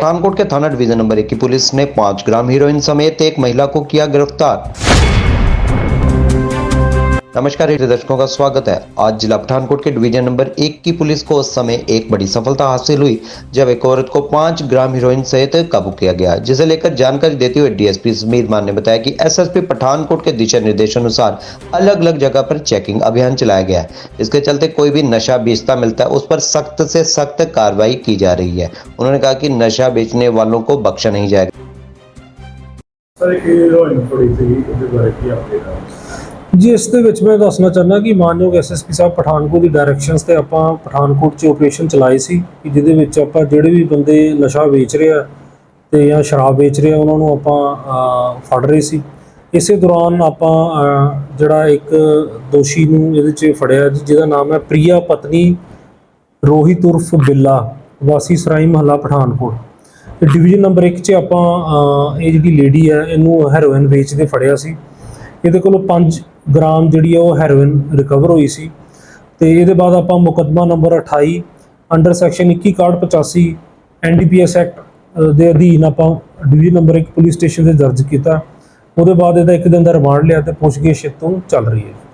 पठानकोट के थाना division number एक की पुलिस ने पाँच ग्राम हीरोइन समेत एक महिला को किया गिरफ्तार नमस्कार दर्शकों का स्वागत है। आज जिला पठानकोट के डिवीज़न नंबर एक की पुलिस को उस समय एक बड़ी सफलता हासिल हुई, जब एक औरत को पाँच ग्राम हीरोइन सहित काबू किया गया। जिसे लेकर जानकारी देते हुए डीएसपी समीर मान ने बताया कि एसएसपी पठानकोट के दिशा निर्देशानुसार अलग अलग जगह पर चेकिंग अभियान चलाया गया है। इसके चलते कोई भी नशा बेचता मिलता है, उस पर सख्त से सख्त कार्रवाई की जा रही है। उन्होंने कहा कि नशा बेचने वालों को बख्शा नहीं जाएगा। ਜੀ ਇਸ ਦੇ ਵਿੱਚ ਮੈਂ ਦੱਸਣਾ ਚਾਹੁੰਦਾ ਕਿ ਮਾਨਯੋਗ ਐਸਐਸਪੀ ਸਾਹਿਬ ਪਠਾਨਕੋਟ ਦੀ ਡਾਇਰੈਕਸ਼ਨਸ ਤੇ ਆਪਾਂ ਪਠਾਨਕੋਟ 'ਚ ਆਪਰੇਸ਼ਨ ਚਲਾਏ ਸੀ ਕਿ ਜਿਹਦੇ ਵਿੱਚ ਆਪਾਂ ਜਿਹੜੇ ਵੀ ਬੰਦੇ ਨਸ਼ਾ ਵੇਚ ਰਹੇ ਆ ਤੇ ਜਾਂ ਸ਼ਰਾਬ ਵੇਚ ਰਹੇ ਆ ਉਹਨਾਂ ਨੂੰ ਆਪਾਂ ਫੜ ਰਹੇ ਸੀ। ਇਸੇ ਦੌਰਾਨ ਆਪਾਂ ਜਿਹੜਾ ਇੱਕ ਦੋਸ਼ੀ ਨੂੰ ਇਹਦੇ 'ਚ ਫੜਿਆ ਜੀ, ਜਿਹਦਾ ਨਾਮ ਹੈ ਪ੍ਰਿਆ ਪਤਨੀ ਰੋਹਿਤ ਉਰਫ ਬਿੱਲਾ ਵਾਸੀ ਸਰਾਈ ਮਹੱਲਾ ਪਠਾਨਕੋਟ। ਤੇ ਡਿਵੀਜ਼ਨ ਨੰਬਰ 1 'ਚ ਆਪਾਂ ਇਹ ਜਿਹੜੀ ਲੇਡੀ ਹੈ ਇਹਨੂੰ ਹੈਰੋਇਨ ਵੇਚਦੇ ਫੜਿਆ ਸੀ। ਇਹਦੇ ਕੋਲੋਂ 5 ਗ੍ਰਾਮ ਜਿਹੜੀ ਹੈ ਉਹ ਹੈਰੋਇਨ ਰਿਕਵਰ ਹੋਈ ਸੀ। ਤੇ ਇਹਦੇ ਬਾਅਦ ਆਪਾਂ ਮੁਕੱਦਮਾ number 28 under section 2185 NDPS act ਦੇ ਅਧੀਨ ਆਪਾਂ ਡਿਵੀਜ਼ਨ ਨੰਬਰ 1 ਪੁਲਿਸ ਸਟੇਸ਼ਨ ਤੇ ਦਰਜ ਕੀਤਾ। ਉਹਦੇ ਬਾਅਦ ਇਹਦਾ ਇੱਕ ਦਿਨ ਦਾ ਰਿਮਾਂਡ ਲਿਆ ਤੇ ਪੁੱਛਗਿੱਛ ਤੋਂ ਚੱਲ ਰਹੀ ਹੈ